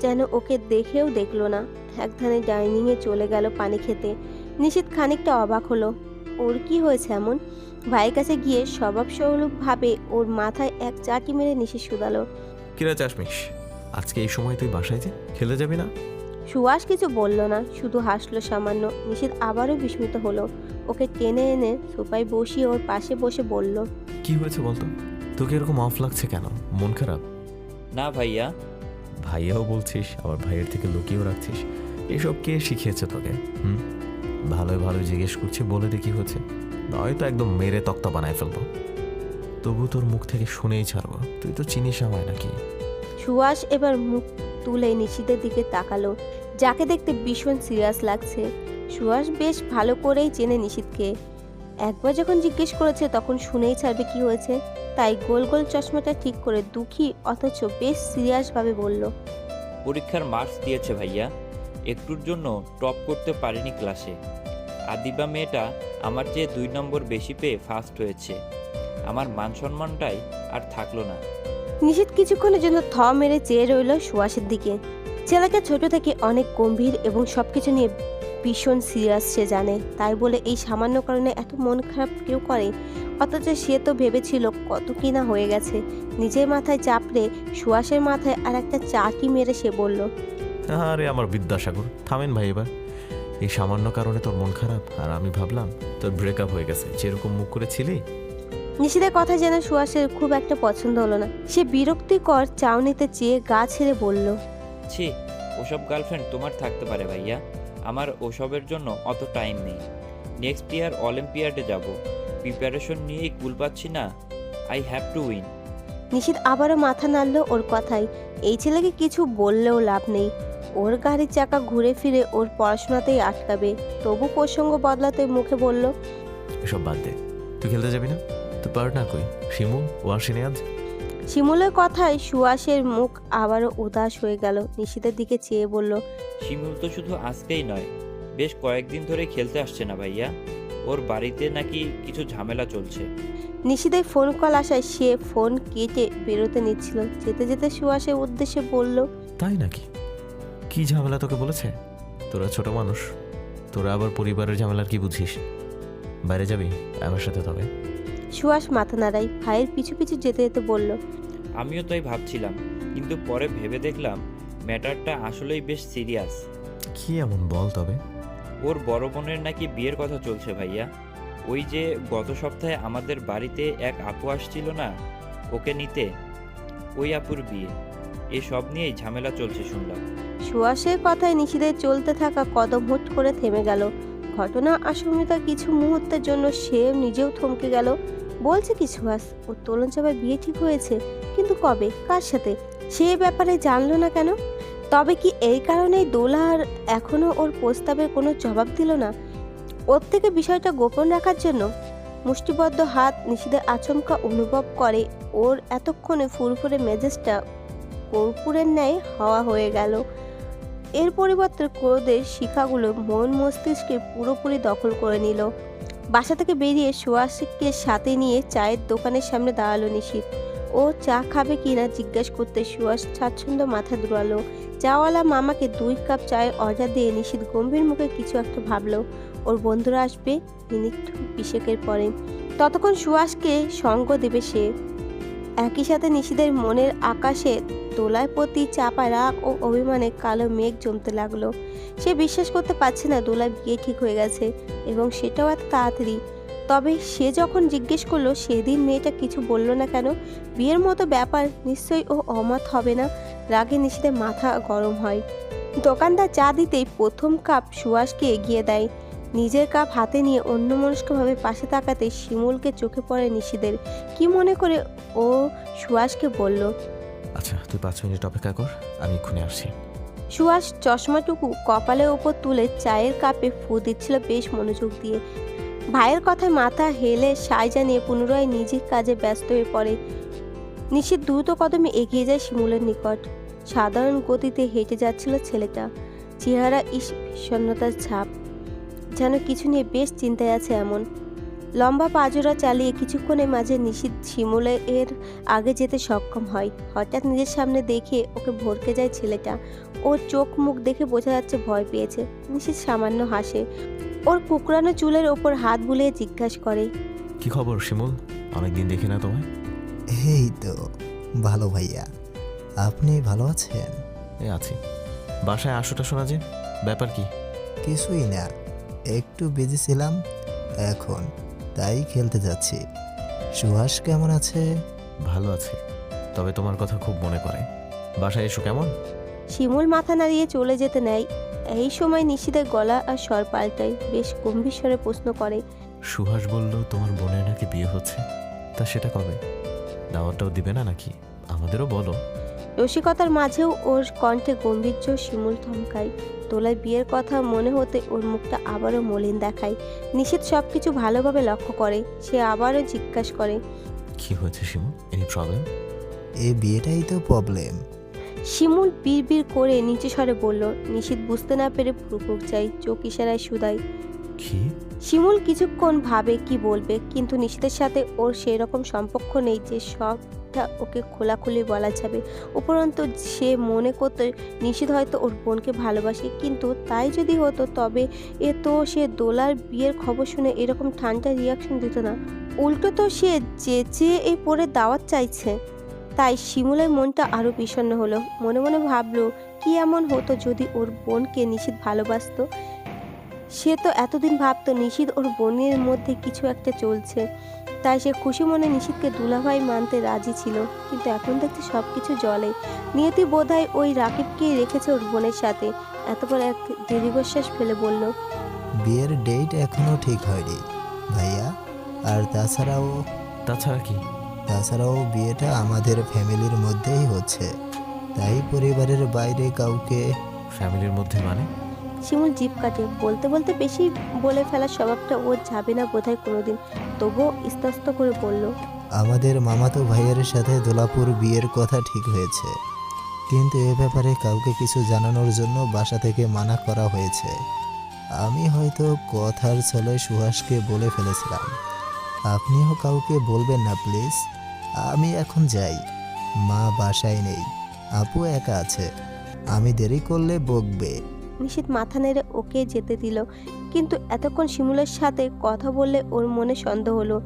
যেন ওকে দেখেও দেখল না। এক একধানে ডাইনিংয়ে চলে গেল পানি খেতে। নিশীত খানিকটা অবাক হলো। ওর কি হয়েছে এমন? ভাইয়ের কাছে গিয়ে স্বভাব ভাবে ওর মাথায় এক চাটি মেরে নিশীত শুধালো। কিরা চাশমিশ আজকে এই সময় তুই বাসায় যে খেলে যাবি না? সুহাস কিছু বলল না শুধু হাসলো সামান্য। নিশীত আবারও বিস্মিত হলো। ওকে টেনে এনে সোফায় বসিয়ে ওর পাশে বসে বলল কি হয়েছে বলতো? তোকে এরকম অফ লাগছে কেন? মন খারাপ? না ভাইয়া ভাইয়াও বলছিস, আবার ভাইয়ের থেকে লুকিয়েও রাখছিস। এসব কে শিখিয়েছে তোকে, হুম? ভালোই ভালো জিজ্ঞেস করছি, বলে দে কি হচ্ছে নয়তো একদম মেরে তক্তা বানায় ফেলব। তবু তোর মুখ থেকে শুনেই ছাড়বো, তুই তো চিনিস আমায় নাকি? সুহাস এবার মুখ তুলে নিশিতের দিকে তাকালো, যাকে দেখতে ভীষণ সিরিয়াস লাগছে। সুহাস বেশ ভালো করেই চেনে নিশিতকে একবার যখন জিজ্ঞেস করেছে, তখন শুনেই ছাড়বে কি হয়েছে। তাই গোল গোল চশমাটা ঠিক করে দুঃখী অথচ বেশ সিরিয়াসভাবে বলল পরীক্ষার মার্কস দিয়েছে ভাইয়া। একটুর জন্য টপ করতে পারেনি ক্লাসে আদিবা মেয়েটা আমার চেয়ে দুই নম্বর বেশি পেয়ে ফার্স্ট হয়েছে। আমার মান সম্মানটাই আর থাকল না। নিশিত কিছুক্ষণের জন্য থ মেরে চেয়ে রইল সুহাসের দিকে। ছেলেটা ছোট থেকে অনেক গম্ভীর এবং সবকিছু নিয়ে ভীষণ সিরিয়াস সে জানে। তাই বলে এই সামান্য কারণে এত মন খারাপ কেউ করে? অথচ সে তো ভেবেছিল কত কি না হয়ে গেছে। নিজের মাথায় চাপড়ে সুহাসের মাথায় আর একটা চাটি মেরে সে বলল আরে আমার বিদ্যাসাগর থামেন ভাই এবার। এই সামান্য কারণে তোর মন খারাপ আর আমি ভাবলাম তোর ব্রেকআপ হয়ে গেছে। যেরকম মুখ করেছিলি? নিশিদের কথা যেন সুহাসের খুব একটা পছন্দ হলো না। সে বিরক্তিকর চাউনিতে চেয়ে গা ছেড়ে বলল ছি ওসব গার্লফ্রেন্ড তোমার থাকতে পারে ভাইয়া। আমার ওসবের জন্য অত টাইম নেই। নেক্সট ইয়ার অলিম্পিয়াডে যাব। প্রিপারেশন নিয়েই কুল পাচ্ছি না। I have to win Nishit আবারও মাথা নাড়ল ওর কথাই এই ছেলেকে কিছু বললেও লাভ নেই। ওর গাড়ির চাকা ঘুরে ফিরে ওর পড়াশোনাতেই আটকাবে। তবু প্রসঙ্গ বদলাতে মুখে বলল এসব বাদ দে। তুই খেলতে যাবি না? তোর পার্টনার কই? শিমুল ওয়ার্সিনে আজ? শিমুলের কথায় সুয়াসের মুখ আবারও উদাস হয়ে গেল। নিশিতের দিকে চেয়ে বলল শিমুল তো শুধু আজকেই নয় বেশ কয়েকদিন ধরে খেলতে আসছে না ভাইয়া। ওর বাড়িতে নাকি কিছু ঝামেলা চলছে। নিশিদের ফোন কল আসায় সে ফোন কেটে বেরোতে নিচ্ছিল। যেতে যেতে সুয়াসের উদ্দেশ্যে বলল তাই নাকি? কি ঝামেলা তোকে বলেছে? তোরা ছোট মানুষ তোরা আবার পরিবারের ঝামেলার কি বুঝিস? বাইরে যাবি আমার সাথে তবে। সুয়াস মাথা নাড়াই ভাইয়ের পিছু পিছু যেতে যেতে বলল আমিও তাই ভাবছিলাম কিন্তু পরে ভেবে দেখলাম ম্যাটারটা আসলেই বেশ সিরিয়াস। কি এমন বল তবে? ওর বড় বোনের নাকি বিয়ের কথা চলছে ভাইয়া। ওই যে গত সপ্তাহে আমাদের বাড়িতে এক আপু আসছিল না ওকে নিতে। ওই আপুর বিয়ে। এসব নিয়েই ঝামেলা চলছে শুনলাম। সুয়াসের কথায় নিশিদের চলতে থাকা কদম হুট করে থেমে গেল। ঘটনা আশঙ্কা কিছু মুহূর্তের জন্য সে নিজেও থমকে গেল। বলছে কি সুহাস ওর তোলন চাপায় বিয়ে ঠিক হয়েছে? কিন্তু কবে? কার সাথে? সে ব্যাপারে জানলো না কেন? তবে কি এই কারণেই দোলা আর এখনও ওর প্রস্তাবের কোনো জবাব দিল না? ওর থেকে বিষয়টা গোপন রাখার জন্য মুষ্টিবদ্ধ হাত নিশিদের আচমকা অনুভব করে ওর এতক্ষণে ফুরফুরে মেজাজটা কর্পূরের ন্যায় হাওয়া হয়ে গেল। এর পরিবর্তে ক্রোধের শিখাগুলো মন মস্তিষ্কে পুরোপুরি দখল করে নিল। বাসা থেকে বেরিয়ে সুয়াসিককে সাথে নিয়ে চায়ের দোকানের সামনে দাঁড়াল নিশীত। ও চা খাবে কিনা জিজ্ঞেস করতে সুয়াস স্বাচ্ছন্দ্য মাথা দুলালো চাওয়ালা মামাকে দুই কাপ চায়ের অর্ডার দিয়ে নিশীত গম্ভীর মুখে কিছু একটা ভাবলো। ওর বন্ধুরা আসবে মিনিট বিশেকের পরে। ততক্ষণ সুয়াসকে সঙ্গ দেবে সে। একই সাথে নিশীদের মনের আকাশে দোলার প্রতি চাপা রাগ ও অভিমানে কালো মেঘ জমতে লাগল। সে বিশ্বাস করতে পারছে না দোলার বিয়ে ঠিক হয়ে গেছে এবং সেটাও এত তাড়াতাড়ি। তবে সে যখন জিজ্ঞেস করল সেদিন মেয়েটা কিছু বলল না কেন? বিয়ের মতো ব্যাপার নিশ্চয়ই ও অমত হবে না। রাগে নিশীদের মাথা গরম হয়। দোকানদার চা দিতেই প্রথম কাপ সুয়াসকে এগিয়ে দেয়। নিজের কাপ হাতে নিয়ে অন্যমনস্কভাবে পাশে তাকাতে শিমুলকে চোখে পড়ে নিশিদের। কি মনে করে ও সুয়াসকে বলল আচ্ছা তুই পাঁচ মিনিট অপেক্ষা কর আমি এক্ষুনি আসছি। সুয়াস চশমাটুকু কপালের ওপর তুলে চায়ের কাপে ফু দিচ্ছিল বেশ মনোযোগ দিয়ে। ভাইয়ের কথায় মাথা হেলে সাই জানিয়ে পুনরায় নিজের কাজে ব্যস্ত হয়ে পড়ে। নিশীত দ্রুত কদমে এগিয়ে যায় শিমুলের নিকট। সাধারণ গতিতে হেঁটে যাচ্ছিল ছেলেটা। চেহারা ইস ছাপ। যেন কিছু নিয়ে বেশ চিন্তায় আছে এমন। লম্বা পাজোরা চালিয়ে কিছুক্ষণের মাঝে নিশীত শিমুলে এর আগে যেতে সক্ষম হয়। হঠাৎ নিজের সামনে দেখে ওকে ভরকে যায় ছেলেটা। ওর চোখ মুখ দেখে বোঝা যাচ্ছে ভয় পেয়েছে। নিশীত সামান্য হাসে। ওর কুকরানো চুলের ওপর হাত বুলিয়ে জিজ্ঞাসা করে। কি খবর শিমুল? অনেকদিন দেখি না তোমায়। এই তো ভালো ভাইয়া। আপনি ভালো আছেন? এ আছি। বাসায় আসোটা শোনা যে ব্যাপার কি? কিছুই না একটু বিজি ছিলাম এখন তাই খেলতে যাচ্ছি। সুহাস কেমন আছে? ভালো আছে তবে তোমার কথা খুব মনে পড়ে। বাসায় এসো কেমন? শিমুল মাথা নাড়িয়ে চলে যেতে নেয়। এই সময় নিশীদের গলা আর স্বর পাল্টায় বেশ গম্ভীর স্বরে প্রশ্ন করে সুহাস বলল তোমার বোনের নাকি বিয়ে হচ্ছে? তা সেটা কবে? দাওয়াতটাও দিবে না নাকি? আমাদেরও বলো। রসিকতার মাঝেও ওর কণ্ঠে গম্ভীর্য শিমুল থমকায়। তোলায় বিয়ের কথা মনে হতে ওর মুখটা আবারও মলিন দেখায়। নিষেধ সব কিছু ভালোভাবে লক্ষ্য করে সে আবারও জিজ্ঞাসা করে কি হয়েছে শিমুল? এনি প্রবলেম এই বিয়েটাই তো প্রবলেম শিমুল বিড়বিড় করে নিচে স্বরে বলল নিষিদ্ধ বুঝতে না পেরে ফুরুকুক চাই চোখ ইশারায় সুদাই। কি? শিমুল কিছুক্ষণ ভাবে কি বলবে কিন্তু নিশিতের সাথে ওর সেই রকম সম্পর্ক নেই যে সবটা ওকে খোলাখুলি বলা যাবে। উপরন্তু সে মনে করতো নিশিত হয়তো ওর বোনকে ভালোবাসে কিন্তু তাই যদি হতো তবে এ তো সে দোলার বিয়ের খবর শুনে এরকম ঠান্ডা রিয়াকশন দিত না। উল্টো তো সে চেঁচে এই পরে দাওয়াত চাইছে। তাই শিমুলের মনটা আরও বিষণ্ণ হলো। মনে মনে ভাবলো কি এমন হতো যদি ওর বোনকে নিশিত ভালোবাসতো? সে তো এতদিন ভাবতো নিশিত ওর বোনের মধ্যে কিছু একটা চলছে। তাই সে খুশি মনে নিশিতকে দুলাভাই মানতে রাজি ছিল। কিন্তু এখন দেখছে সব কিছু জলে। নিয়তি বোধহয় ওই রাকিবকেই রেখেছে ওর বোনের সাথে। এতপর এক দীর্ঘশ্বাস ফেলে বলল বিয়ের ডেট এখনও ঠিক হয়নি ভাইয়া। আর তাছাড়াও তাছাড়া কি? তাছাড়াও বিয়েটা আমাদের ফ্যামিলির মধ্যেই হচ্ছে। তাই পরিবারের বাইরে কাউকে ফ্যামিলির মধ্যে মানে? শিমুল জিপ কাটে। বলতে বলতে বেশি বলে ফেলার স্বভাবটা ওর যাবে না বোধহয় কোনোদিন। তবুও ইস্তস্ত করে বলল আমাদের মামাতো ভাইয়ের সাথে দোলাপুর বিয়ের কথা ঠিক হয়েছে। কিন্তু এ ব্যাপারে কাউকে কিছু জানানোর জন্য বাসা থেকে মানা করা হয়েছে। আমি হয়তো কথার ছলে সুহাসকে বলে ফেলেছিলাম। আপনিও কাউকে বলবেন না প্লিজ? আমি এখন যাই। মা বাসায় নেই। আপু একা আছে। আমি দেরি করলে বকবে। নিশিত মাথা নেড়ে ওকে যেতে দিল। কিন্তু এতক্ষণ শিমুলের সাথে কথা বললে ওর মনে সন্দেহ হলো।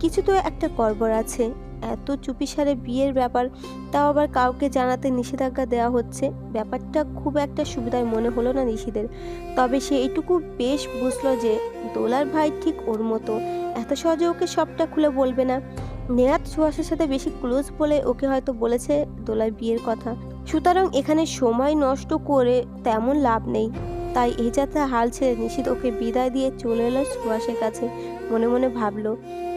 কিছু তো একটা গড়বড় আছে। এত চুপিসারে বিয়ের ব্যাপার, তাও আবার কাউকে জানাতে নিষেধাজ্ঞা দেওয়া হচ্ছে? ব্যাপারটা খুব একটা সুবিধার মনে হলো না নিশিদের। তবে সে এইটুকু বেশ বুঝলো যে, দোলার ভাই ঠিক ওর মতো। এত সহজে ওকে সবটা খুলে বলবে না। নেহাত সুহাসের সাথে বেশি ক্লোজ বলে ওকে হয়তো বলেছে দোলায় বিয়ের কথা। সুতরাং এখানে সময় নষ্ট করে তেমন লাভ নেই। তাই এই যাত্রা হাল ছেড়ে নিশিত ওকে বিদায় দিয়ে চলে এলো সুহাসের কাছে। মনে মনে ভাবলো,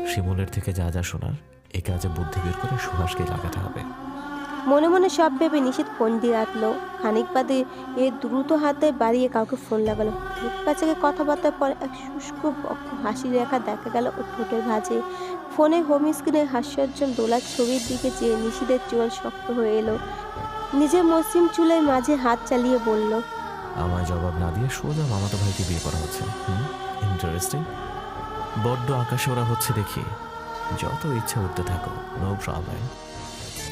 শিমুলের থেকে যা যা শোনার এ কাজে বুদ্ধি বের করে সুহাসকে লাগাতে হবে। মনে মনে সব ভেবে নিশিত ফোন দিয়ে রাখল। খানিক বাদে এ দ্রুত হাতে বাড়িয়ে কাউকে ফোন লাগালো। মুখ কাছে কথাবার্তার পর এক শুষ্ক বক্ষ হাসি রেখা দেখা গেল ওর ঠোঁটের ভাঁজে। ফোনে হোম স্ক্রিনে হাস্যোজ্জ্বল দোলার ছবির দিকে চেয়ে নিশিদের চুল শক্ত হয়ে এলো। নিজের মসৃণ চুলের মাঝে হাত চালিয়ে বলল আমার জবাব না দিয়ে সোজা মামাতো ভাইকে বিয়ে করা হচ্ছে ইন্টারেস্টিং বড্ড আকাশে ওরা হচ্ছে দেখি। যত ইচ্ছা উঠতে থাকো নো প্রবলেম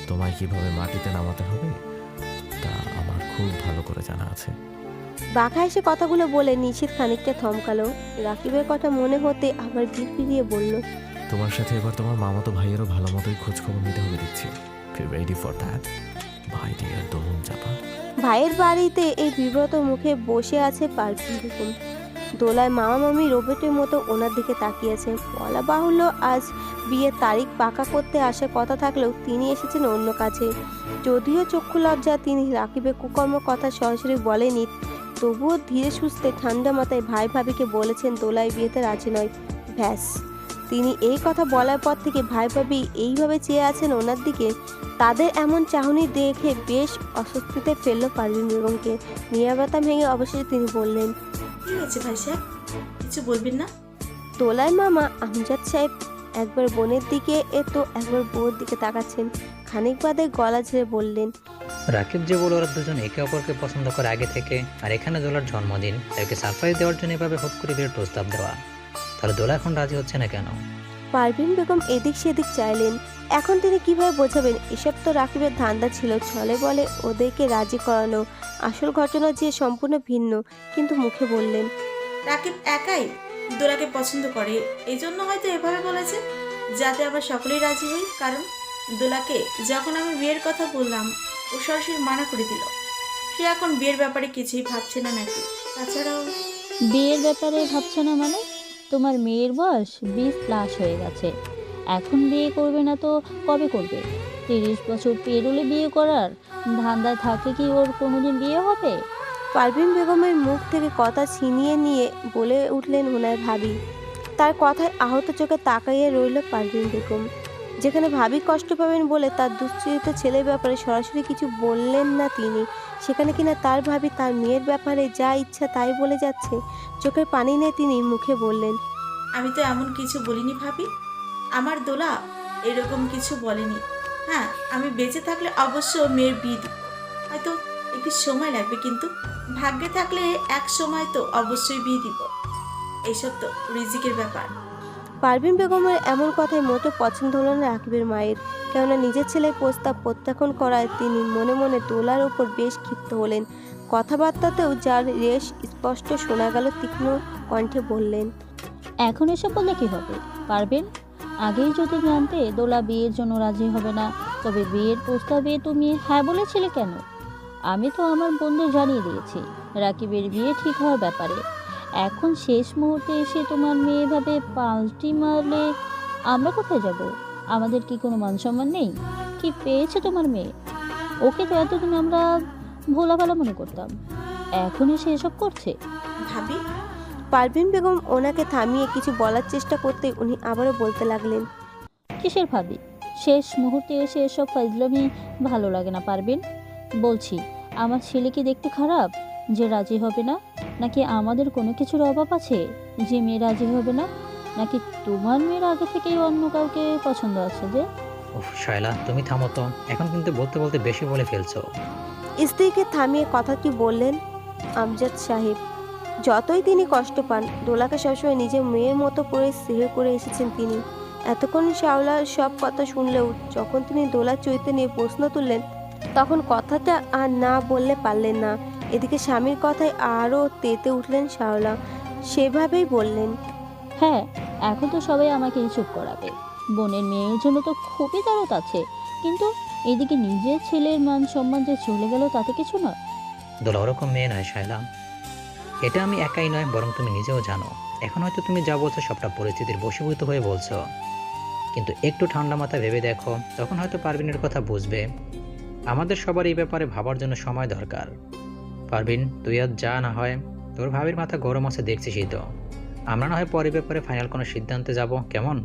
তোমায় কীভাবে মাটিতে নামাতে হবে তা আমার খুব ভালো করে জানা আছে। বাঘা এসে কথাগুলো বলে নিশিত খানিকটা থমকালো। রাকিবের কথা মনে হতে আবার বিড়বিড়িয়ে বলল তোমার সাথে এবার তোমার মামাতো ভাইয়েরও ভালো মতোই খোঁজ খবর নিতে হবে দেখছি। রেডি ফর দ্যাট ভাই ডিয়ার দোলন চাপা। ভাইয়ের বাড়িতে এই বিব্রত মুখে বসে আছে পারফিউম বেগম দোলায় মামা মামি রোবটের মতো ওনার দিকে তাকিয়েছে বলা বাহুল্য আজ বিয়ের তারিখ পাকা করতে আসার কথা থাকলেও তিনি এসেছেন অন্য কাছে। যদিও চক্ষু লজ্জা তিনি রাকিবের কুকর্ম কথা সরাসরি বলেনি তবুও ধীরে সুস্থে ঠান্ডা মাথায় ভাই ভাবিকে বলেছেন দোলায় বিয়েতে রাজি নয়। ব্যাস। তিনি এই কথা বলার পর থেকে ভাই ভাবি এইভাবে চেয়ে আছেন ওনার দিকে। তাদের এমন চাহনি দেখে বেশ অস্বস্তিতে ফেলল পারভিন বেগমকে। নিরাপত্তা ভেঙে অবশেষে তিনি বললেন কি হয়েছে ভাই সাহেব? কিছু বলবেন না? তোলার মামা আমজাদ সাহেব একবার বোনের দিকে এ তো একবার বউর দিকে তাকাচ্ছেন। খানিক বাদে গলা ঝেড়ে বললেন রাকিব যে বলে ওরা দুজন একে অপরকে পছন্দ করে আগে থেকে আর এখানে দোলার জন্মদিন তাকে সারপ্রাইজ দেওয়ার জন্য এভাবে হুট করে বিয়ের প্রস্তাব দেওয়া। তাহলে দোলা এখন রাজি হচ্ছে না কেন? পারভিন বেগম এদিক সেদিক চাইলেন। এখন তিনি কীভাবে বোঝাবেন এসব তো রাকিবের ধান্দা ছিল ছলে বলে ওদেরকে রাজি করানো। আসল ঘটনা যে সম্পূর্ণ ভিন্ন কিন্তু মুখে বললেন রাকিব একাই দোলাকে পছন্দ করে। এই জন্য হয়তো এভাবে বলেছে, যাতে আবার সকলেই রাজি হই, কারণ দোলাকে যখন আমি বিয়ের কথা বললাম, ও সরাসরি মানা করে দিল। সে এখন বিয়ের ব্যাপারে কিছুই ভাবছে না নাকি? তাছাড়াও বিয়ের ব্যাপারে ভাবছ না মানে? তোমার মেয়ের বয়স বিশ প্লাস হয়ে গেছে। এখন বিয়ে করবে না তো কবে করবে? তিরিশ বছর পেরোলে বিয়ে করার ধান্দায় থাকে কি ওর কোনোদিন বিয়ে হবে? পারভিন বেগমের মুখ থেকে কথা ছিনিয়ে নিয়ে বলে উঠলেন ওনার ভাবি। তার কথায় আহত চোখে তাকাইয়ে রইল পারভিন বেগম। যেখানে ভাবি কষ্ট পাবেন বলে তার দুশ্চিত ছেলের ব্যাপারে সরাসরি কিছু বললেন না তিনি। সেখানে কিনা তার ভাবি তার মেয়ের ব্যাপারে যা ইচ্ছা তাই বলে যাচ্ছে, চোখের পানি নিয়ে তিনি মুখে বললেন, আমি তো এমন কিছু বলিনি ভাবি। আমার দোলা এরকম কিছু বলেনি। হ্যাঁ আমি বেঁচে থাকলে অবশ্য মেয়ের বিয়ে হয়তো একটু সময় লাগবে কিন্তু। ভাগ্যে থাকলে এক সময় তো অবশ্যই বিয়ে দিব। এইসব তো রিজিকের ব্যাপার। পারভিন বেগমের এমন কথায় মোটো পছন্দ হলো না রাকিবের মায়ের কেননা নিজের ছেলের প্রস্তাব প্রত্যাখ্যান করায় তিনি মনে মনে দোলার ওপর বেশ ক্ষিপ্ত হলেন। কথাবার্তাতেও যার রেশ স্পষ্ট শোনা গেল তীক্ষ্ণ কণ্ঠে বললেন এখন এসব বললে কি হবে? পারবেন? আগেই যদি জানতে দোলা বিয়ের জন্য রাজি হবে না তবে বিয়ের প্রস্তাবে তুমি হ্যাঁ বলেছিলে কেন? আমি তো আমার বন্ধু জানিয়ে দিয়েছি রাকিবের বিয়ে ঠিক হওয়ার ব্যাপারে। এখন শেষ মুহূর্তে এসে তোমার মেয়ে ভাবে পাল্টি মারলে আমরা কোথায় যাব? আমাদের কি কোনো মান সম্মান নেই? কি পেয়েছে তোমার মেয়ে? ওকে তো এতদিন আমরা ভোলা ভালো মনে করতাম। এখন এসে এসব করছে? ভাবি পারভিন বেগম ওনাকে থামিয়ে কিছু বলার চেষ্টা করতে উনি আবারও বলতে লাগলেন। কিসের ভাবি? শেষ মুহূর্তে এসে এসব ফাইজলামি ভালো লাগে না পারবেন বলছি আমার ছেলে কি দেখতে খারাপ? যে রাজি হবে না? নাকি আমাদের কোনো কিছুর অভাব আছে? যে মেয়ে রাজি হবে না? নাকি তোমার মেয়ের আগে থেকেই অন্য কাউকে পছন্দ আছে যে? উফ শয়লা তুমি থামো তো। এখন কিন্তু বলতে বলতে বেশি বলে ফেলছো। স্ত্রীকে থামিয়ে কথাটি বললেন আমজাদ সাহেব। যতই তিনি কষ্ট পান দোলাকে সবসময় নিজের মেয়ের মতো করে স্নেহ করে এসেছেন তিনি। এতক্ষণ শাওলার সব কথা শুনলেও যখন তিনি দোলার চরিত্র নিয়ে প্রশ্ন তুললেন তখন কথাটা আর না বললে পারলেন না। এদিকে স্বামীর কথায় আরও তেতে উঠলেন শাওলা। সেভাবেই বললেন হ্যাঁ এখন তো সবাই আমাকে চুপ করাবে। বোনের মেয়ের জন্য তো খুবই দরদ আছে। কিন্তু এদিকে নিজের ছেলের মান সম্মান যে চলে গেল তাতে কিছু না দোলা ওরকম মেয়ে নয় শায়লা। এটা আমি একাই নয় বরং তুমি নিজেও জানো। এখন হয়তো তুমি যা বলছো সবটা পরিস্থিতির বশীভূত হয়ে বলছো। কিন্তু একটু ঠান্ডা মাথা ভেবে দেখো তখন হয়তো পারভিনের কথা বুঝবে। আমাদের সবার এই ব্যাপারে ভাবার জন্য সময় দরকার। পারভিন তুই আর যা না হয় তোর ভাবির মাথা গরম আছে দেখছিসই তো। আমরা না হয় পরে ব্যাপারে ফাইনাল কোনো সিদ্ধান্তে যাব কেমন?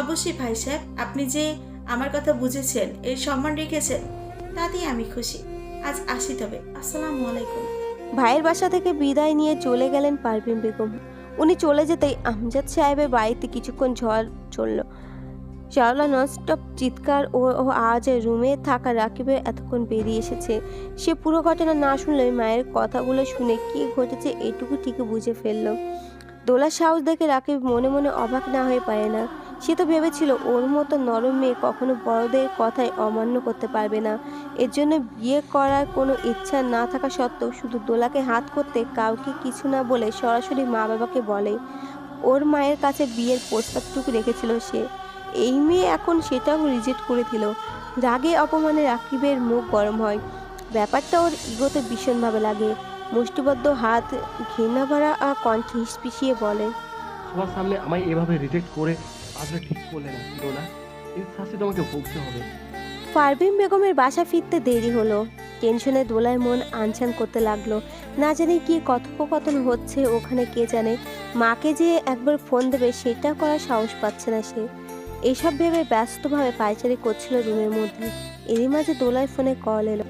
অবশ্যই ভাই সাহেব আপনি যে আমার কথা বুঝেছেন এই সম্মান রেখেছেন তাতেই আমি খুশি। আজ আসি তবে। আসসালামু আলাইকুম। ভাইয়ের বাসা থেকে বিদায় নিয়ে চলে গেলেন পারভিন বেগম। উনি চলে যেতেই আমজাদ সাহেবের বাড়িতে কিছুক্ষণ ঝড় চলল। শাওলা ননস্টপ চিৎকার ও আজ রুমে থাকা রাকিবের এতক্ষণ বেরিয়ে এসেছে। সে পুরো ঘটনা না শুনলে মায়ের কথাগুলো শুনে কি ঘটেছে এটুকু ঠিকই বুঝে ফেলল। দোলার সাহস দেখে রাকিব মনে মনে অবাক না হয়ে পারে না। সে তো ভেবেছিল ওর মতো নরম মেয়ে কখনো বড়দের কথায় অমান্য করতে পারবে না। এর জন্য বিয়ে করার কোনো ইচ্ছা না থাকা সত্ত্বেও শুধু দোলাকে হাত করতে কাউকে কিছু না বলে সরাসরি মা বাবাকে বলে, ওর মায়ের কাছে বিয়ের প্রস্তাবটুকু রেখেছিল সে। এই মেয়ে এখন সেটাও রিজেক্ট করে দিল। রাগে অপমানে রাকিবের মুখ গরম হয়। ব্যাপারটা ওর ইগোতে ভীষণভাবে লাগে। মুষ্টিবদ্ধ হাত ঘৃণা ভরা আর কণ্ঠে হিসপিসিয়ে বলে সবার সামনে আমায় এভাবে রিজেক্ট করে আসলে ঠিক করলে না ডোনা এর শাস্তি তোমাকে ভুগতে হবে। পারভিন বেগমের বাসা ফিরতে দেরি হলো। টেনশনে দোলায় মন আনছান করতে লাগল। না জানি কি কথোপকথন হচ্ছে ওখানে কে জানে। মাকে যে একবার ফোন দেবে সেটা করার সাহস পাচ্ছে না সে। এইসব ভেবে ব্যস্তভাবে পায়চারি করছিল রুমের মধ্যে। এরই মাঝে দোলায় ফোনে কল এলো।